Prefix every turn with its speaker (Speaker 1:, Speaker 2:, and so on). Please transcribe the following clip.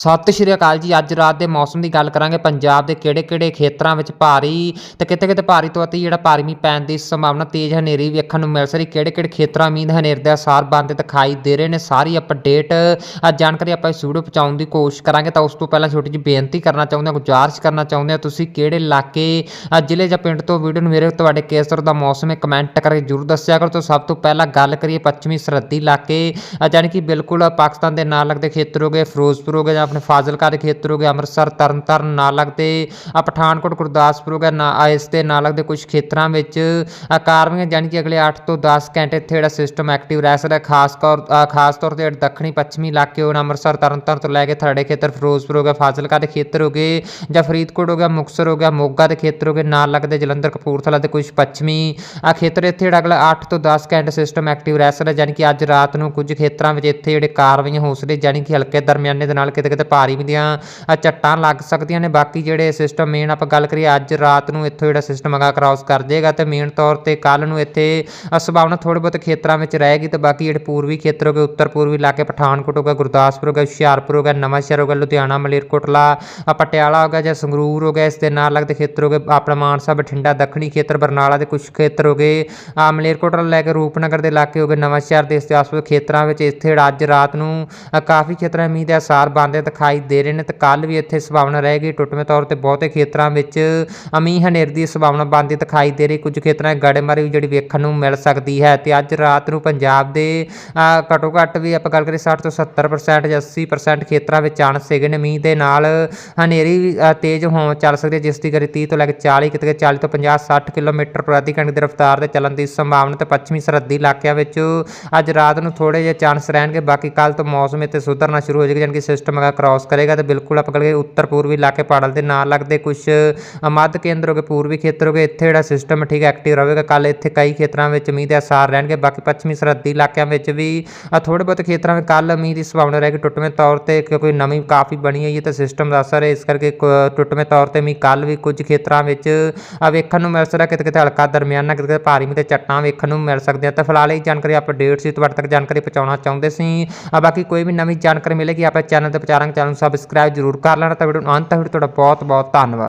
Speaker 1: ਸਤਿ ਸ਼੍ਰੀ ਅਕਾਲ ਜੀ ਅੱਜ ਰਾਤ ਦੇ ਮੌਸਮ ਦੀ ਗੱਲ ਕਰਾਂਗੇ। ਪੰਜਾਬ ਦੇ ਕਿਹੜੇ-ਕਿਹੜੇ ਖੇਤਰਾਂ ਵਿੱਚ ਭਾਰੀ ਤੇ ਕਿਤੇ-ਕਿਤੇ ਭਾਰੀ ਤੋਂ ਅਤੀ ਜਿਹੜਾ ਭਾਰੀ ਮੀਂਹ ਪੈਣ ਦੀ ਸੰਭਾਵਨਾ ਤੇਜ਼ ਹਨੇਰੀ ਵੇਖਣ ਨੂੰ ਮਿਲ ਸਕਦੀ ਕਿਹੜੇ-ਕਿਹੜੇ ਖੇਤਰਾਂ ਮੀਂਹ ਹਨੇਰ ਦੇ ਅਸਾਰ ਬੰਦ ਦਿਖਾਈ ਦੇ ਰਹੇ ਨੇ? ਸਾਰੀ ਅਪਡੇਟ ਅੱਜ ਜਾਣਕਾਰੀ ਆਪਾਂ ਇਸ ਵੀਡੀਓ ਪਹੁੰਚਾਉਣ ਦੀ ਕੋਸ਼ਿਸ਼ ਕਰਾਂਗੇ। ਤਾਂ ਉਸ ਤੋਂ ਪਹਿਲਾਂ ਛੋਟੀ ਜਿਹੀ ਬੇਨਤੀ ਕਰਨਾ ਚਾਹੁੰਦੇ ਹਾਂ ਗੁਜ਼ਾਰਿਸ਼ ਕਰਨਾ ਚਾਹੁੰਦੇ ਹਾਂ। ਤੁਸੀਂ ਕਿਹੜੇ ਇਲਾਕੇ ਜ਼ਿਲ੍ਹੇ ਜਾਂ ਪਿੰਡ ਤੋਂ ਵੀਡੀਓ ਨੂੰ ਮੇਰੇ ਤੁਹਾਡੇ ਕਿਸ ਤਰ੍ਹਾਂ ਦਾ ਮੌਸਮ ਹੈ ਕਮੈਂਟ ਕਰਕੇ ਜਰੂਰ ਦੱਸਿਆ ਕਰੋ। ਤਾਂ ਸਭ ਤੋਂ ਪਹਿਲਾਂ ਗੱਲ ਕਰੀਏ ਪੱਛਮੀ ਸਰਹੱਦੀ ਇਲਾਕੇ ਅ, ਜਾਣੀ ਕਿ ਬਿਲਕੁਲ ਪਾਕਿਸਤਾਨ ਦੇ ਨਾਲ ਲੱਗਦੇ ਖੇਤਰ ਹੋ ਗਏ ਫਿਰੋਜ਼ਪੁਰ ਹੋ ਗਏ ਜਾਂ ਆਪਣੇ ਫਾਜ਼ਿਲਕਾ ਦੇ ਖੇਤਰ ਹੋ ਗਏ ਅੰਮ੍ਰਿਤਸਰ ਤਰਨਤਾਰਨ ਨਾਲ ਲੱਗਦੇ ਅ, ਪਠਾਨਕੋਟ ਗੁਰਦਾਸਪੁਰ ਹੋ ਗਿਆ ਨਾ ਇਸ ਦੇ ਨਾਲ ਲੱਗਦੇ ਕੁਝ ਖੇਤਰਾਂ ਵਿੱਚ ਅ, ਕਾਰਵਾਈਆਂ ਜਾਣੀ ਕਿ ਅਗਲੇ 8 ਤੋਂ 10 ਘੰਟੇ ਇੱਥੇ ਜਿਹੜਾ ਸਿਸਟਮ ਐਕਟਿਵ ਰਹਿ ਸਕਦਾ ਖਾਸ ਤੌਰ ਖਾਸ ਤੌਰ ਤੇ ਜਿਹੜੇ ਦੱਖਣੀ ਪੱਛਮੀ ਇਲਾਕੇ ਹੋਣ ਅੰਮ੍ਰਿਤਸਰ ਤਰਨਤਾਰਨ ਤੋਂ ਲੈ ਕੇ ਥਰੜੇ ਖੇਤਰ ਫਿਰੋਜ਼ਪੁਰ ਹੋ ਗਿਆ ਫਾਜ਼ਿਲਕਾ ਦੇ ਖੇਤਰ ਹੋ ਗਏ ਜਾਂ ਫਰੀਦਕੋਟ ਹੋ ਗਿਆ ਮੁਕਤਸਰ ਹੋ ਗਿਆ ਮੋਗਾ ਦੇ ਖੇਤਰ ਹੋ ਗਏ ਨਾਲ ਲੱਗਦੇ ਜਲੰਧਰ ਕਪੂਰਥਲਾ ਦੇ ਕੁਝ ਪੱਛਮੀ ਖੇਤਰ ਇੱਥੇ ਜਿਹੜਾ ਅਗਲਾ 8 ਤੋਂ 10 ਘੰਟੇ ਸਿਸਟਮ ਐਕਟਿਵ ਰਹਿ ਸਕਦਾ ਜਾਣੀ ਕਿ ਅੱਜ ਰਾਤ ਨੂੰ ਕੁਝ ਖੇਤਰਾਂ ਵਿੱਚ ਇੱਥੇ ਜਿਹੜੇ ਕਾਰਵਾਈਆਂ ਹੋ ਸਕਦੀਆਂ ਜਾਣੀ ਕਿ ਹਲਕੇ ਦਰਮਿਆਨੇ ਦੇ ਨਾਲ ਕਿਤੇ ਕਿਤੇ ਭਾਰੀ ਦੀਆਂ ਅ, ਝੱਟਾਂ ਲੱਗ ਸਕਦੀਆਂ ਨੇ। ਬਾਕੀ ਜਿਹੜੇ ਸਿਸਟਮ ਮੇਨ ਆਪਾਂ ਗੱਲ ਕਰੀਏ ਅੱਜ ਰਾਤ ਨੂੰ ਇੱਥੋਂ ਜਿਹੜਾ ਸਿਸਟਮ ਅਗਾ ਕ੍ਰਾਸ ਕਰ ਜਾਏਗਾ ਤੇ ਮੇਨ ਤੌਰ ਤੇ ਕੱਲ ਨੂੰ ਇੱਥੇ ਸੰਭਾਵਨਾ ਥੋੜੇ ਬਹੁਤ ਖੇਤਰਾਂ ਵਿੱਚ ਰਹੇਗੀ ਤੇ ਬਾਕੀ ਜਿਹੜੇ ਪੂਰਬੀ ਖੇਤਰ ਹੋ ਗਏ ਉੱਤਰ ਪੂਰਬੀ ਇਲਾਕੇ ਪਠਾਨਕੋਟ ਹੋ ਗਿਆ ਗੁਰਦਾਸਪੁਰ ਹੋ ਗਿਆ ਹੁਸ਼ਿਆਰਪੁਰ ਹੋ ਗਿਆ ਨਵਾਂਸ਼ਹਿਰ ਹੋ ਗਿਆ ਲੁਧਿਆਣਾ ਮਲੇਰਕੋਟਲਾ ਪਟਿਆਲਾ ਹੋ ਗਿਆ ਜਾਂ ਸੰਗਰੂਰ ਹੋ ਗਿਆ ਇਸ ਦੇ ਨਾਲ ਲੱਗਦੇ ਖੇਤਰ ਹੋ ਗਏ ਆਪਣਾ ਮਾਨਸਾ ਬਠਿੰਡਾ ਦੱਖਣੀ ਖੇਤਰ ਬਰਨਾਲਾ ਦੇ ਕੁਝ ਖੇਤਰ ਹੋ ਗਏ ਮਲੇਰਕੋਟਲਾ ਲੈ ਕੇ ਰੂਪਨਗਰ ਦੇ ਇਲਾਕੇ ਹੋ ਗਏ ਨਵਾਂਸ਼ਹਿਰ ਦੇ ਇਸ ਦੇ ਆਸ-ਪਾਸ ਖੇਤਰਾਂ ਵਿੱਚ ਇੱਥੇ ਜਿਹੜਾ ਅੱਜ ਰਾਤ ਨੂੰ ਕਾਫੀ ਖੇਤਰਾਂ ਮੀਂਹ ਦੇ ਅਸਾਰ ਬਣਦੇ ਦਿਖਾਈ ਦੇ ਰਹੇ ਨੇ ਤੇ ਕੱਲ ਵੀ ਇੱਥੇ ਸੰਭਾਵਨਾ ਰਹੇਗੀ ਟੁੱਟਵੇਂ ਤੌਰ ਤੇ ਬਹੁਤੇ ਖੇਤਰਾਂ ਵਿੱਚ ਅ, ਮੀਂਹ ਹਨੇਰ ਦੀ ਸੰਭਾਵਨਾ ਬਣਦੀ ਦਿਖਾਈ ਦੇ ਰਹੀ। ਕੁਝ ਖੇਤਰਾਂ 'ਚ ਗੜੇਮਾਰੀ ਵੀ ਜਿਹੜੀ ਵੇਖਣ ਨੂੰ ਮਿਲ ਸਕਦੀ ਹੈ ਤੇ ਅੱਜ ਰਾਤ ਨੂੰ ਪੰਜਾਬ ਦੇ ਅ, ਘੱਟੋ ਘੱਟ ਵੀ ਆਪਾਂ ਗੱਲ ਕਰੀਏ 60 ਤੋਂ 70% ਜਾਂ 80% ਖੇਤਰਾਂ ਵਿੱਚ ਚਾਂਸ ਹੈਗੇ ਨੇ। ਮੀਂਹ ਦੇ ਨਾਲ ਹਨੇਰੀ ਤੇਜ਼ ਹੋਣ ਚੱਲ ਸਕਦੀ ਹੈ ਜਿਸ ਦੀ ਗਤੀ 30 ਤੋਂ ਲੈ ਕੇ 40 ਕਿਤੇ 40 ਤੋਂ 50 60 ਕਿਲੋਮੀਟਰ ਪ੍ਰਤੀ ਘੰਟੇ ਦੀ ਰਫ਼ਤਾਰ ਦੇ ਚੱਲਣ ਦੀ ਸੰਭਾਵਨਾ ਤੇ ਪੱਛਮੀ ਸਰਹੱਦੀ ਇਲਾਕਿਆਂ ਵਿੱਚ ਅੱਜ ਰਾਤ ਨੂੰ ਥੋੜੇ ਜਿਹੇ ਚਾਂਸ ਰਹਿਣਗੇ। ਬਾਕੀ ਕੱਲ ਤੋਂ ਮੌਸਮ ਇੱਥੇ ਸੁਧਰਨਾ ਸ਼ੁਰੂ ਹੋ ਜਾਏਗਾ ਜਾਣੀ ਕਿ ਸਿਸਟਮ ਅਗਾ ਕ੍ਰਾਸ ਕਰੇਗਾ ਤੇ ਬਿਲਕੁਲ ਆਪਾਂ ਗੱਲ ਕਰੀਏ ਉੱਤਰ ਪੂਰਬੀ ਇਲਾਕੇ ਪਹਾੜਾਂ ਦੇ ਨਾਲ ਲੱਗਦੇ ਕੁਝ ਮੱਧ ਕੇਂਦਰ ਹੋ ਗਏ ਪੂਰਬੀ ਖੇਤਰ ਹੋ ਗਏ ਇੱਥੇ ਜਿਹੜਾ ਸਿਸਟਮ ਠੀਕ ਐਕਟਿਵ ਰਹੇਗਾ। ਕੱਲ ਇੱਥੇ ਕਈ ਖੇਤਰਾਂ ਵਿੱਚ ਮੀਂਹ ਦੇ ਅਸਾਰ ਰਹਿਣਗੇ ਬਾਕੀ ਪੱਛਮੀ ਸਰਹੱਦੀ ਇਲਾਕਿਆਂ ਵਿੱਚ ਵੀ ਅ, ਥੋੜੇ ਬਹੁਤ ਖੇਤਰਾਂ ਵਿੱਚ ਕੱਲ ਮੀਂਹ ਦੀ ਸੰਭਾਵਨਾ ਰਹੇਗੀ। ਟੁੱਟਵੇਂ ਤੌਰ ਤੇ ਕਿਉਂਕਿ ਨਵੀਂ ਕਾਫੀ ਬਣੀ ਹੋਈ ਹੈ ਤਾਂ ਸਿਸਟਮ ਦਾ ਅਸਰ ਹੈ ਇਸ ਕਰਕੇ ਕ- ਟੁੱਟਵੇਂ ਤੌਰ ਤੇ ਮੀਂਹ ਕੱਲ ਵੀ ਕੁਝ ਖੇਤਰਾਂ ਵਿੱਚ ਵੇਖਣ ਨੂੰ ਮਿਲ ਸਕਦਾ। ਕਿਤੇ ਕਿਤੇ ਹਲਕਾ ਦਰਮਿਆਨਾ ਕਿਤੇ ਕਿਤੇ ਭਾਰੀ ਮੀਂਹ ਤੇ ਚੱਟਾਂ ਵੇਖਣ ਨੂੰ ਮਿਲ ਸਕਦੀਆਂ ਤਾਂ ਫਿਲਹਾਲ ਇਹ ਜਾਣਕਾਰੀ ਅਪਡੇਟ ਸੀ ਤੁਹਾਡੇ ਤੱਕ ਜਾਣਕਾਰੀ ਪਹੁੰਚਾਉਣਾ ਚਾਹੁੰਦੇ ਸੀ। ਬਾਕੀ ਕੋਈ ਵੀ ਨਵੀਂ ਜਾਣਕਾਰੀ ਮਿਲੇਗੀ ਆਪਾਂ ਚੈਨਲ ਤੇ ਪਹੁੰਚਾਰਾਂਗੇ। ਚੈਨਲ ਨੂੰ ਸਬਸਕ੍ਰਾਈਬ ਜ਼ਰੂਰ ਕਰ ਲੈਣਾ ਤਾਂ ਵੀਡੀਓ ਨੂੰ ਅੰਤ ਤੱਕ ਤੁਹਾਡਾ ਬਹੁਤ ਬਹੁਤ ਧੰਨਵਾਦ।